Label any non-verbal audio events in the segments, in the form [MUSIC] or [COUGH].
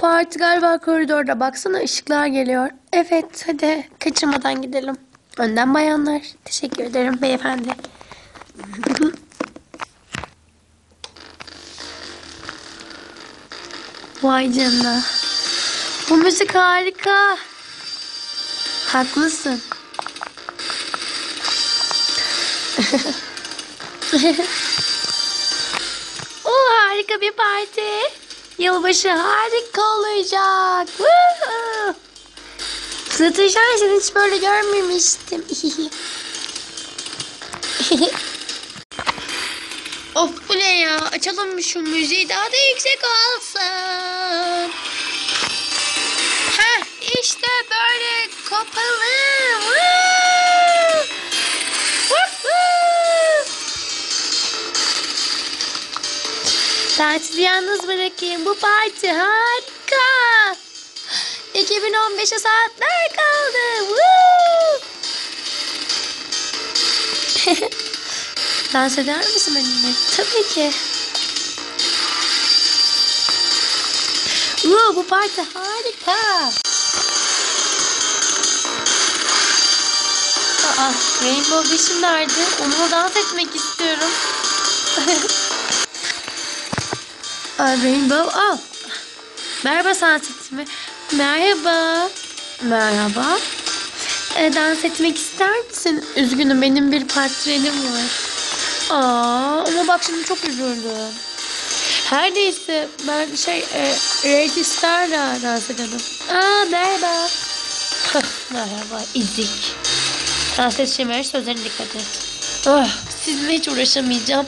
Parti galiba koridorda. Baksana ışıklar geliyor. Evet hadi kaçırmadan gidelim. Önden bayanlar. Teşekkür ederim beyefendi. [LAUGHS] Vay canına. Bu müzik harika. Haklısın. [LAUGHS] o harika bir parti. Yılbaşı harika olacak. Sıtışan seni hiç böyle görmemiştim. [LAUGHS] of bu ne ya? Açalım şu müziği daha da yüksek olsun. Heh işte böyle kopalım. Ben sizi yalnız bırakayım. Bu parti harika. 2015'e saatler kaldı. [LAUGHS] Dans eder misin benimle? Tabii ki. Woo, bu parti harika. Aa, Rainbow Dash'im nerede? Onunla dans etmek istiyorum. [LAUGHS] Rainbow, al. Merhaba Sunset'imi. Merhaba. Merhaba. E, dans etmek ister misin? Üzgünüm benim bir partnerim var. Aa, ama bak şimdi çok üzüldüm. Her neyse ben şey e, Ready Star'la dans edelim. Aa merhaba. merhaba İzik. Prenses Şemer sözlerine dikkat et. Oh, sizinle hiç uğraşamayacağım.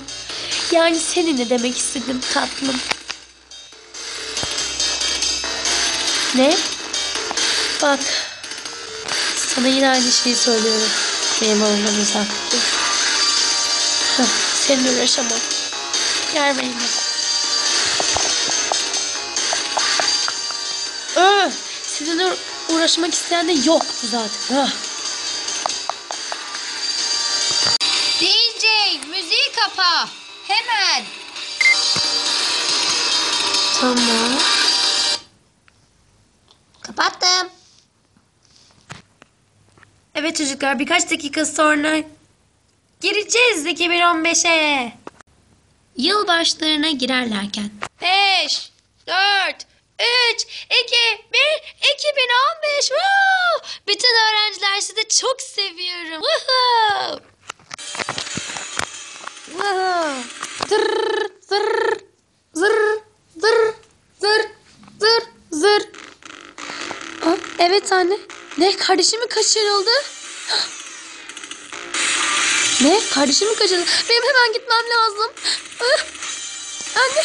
Yani seninle demek istedim tatlım. Ne? Bak. Sana yine aynı şeyi söylüyorum. Benim dur. Hah, Seninle uğraşamam. Gel benimle. Öh, sizinle uğraşmak isteyen de yoktu zaten. Ah. DJ müziği kapa. Hemen. Tamam. Evet çocuklar birkaç dakika sonra gireceğiz 2015'e. Yılbaşlarına girerlerken. 5, 4, 3, 2, 1, 2015. Woo! Bütün öğrenciler sizi çok seviyorum. Woohoo! Woohoo! Aa, evet anne. Ne? Kardeşim mi kaçırıldı? Ne? Kardeşim mi kaçırıldı? Benim hemen gitmem lazım. Anne.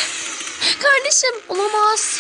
Kardeşim. Olamaz.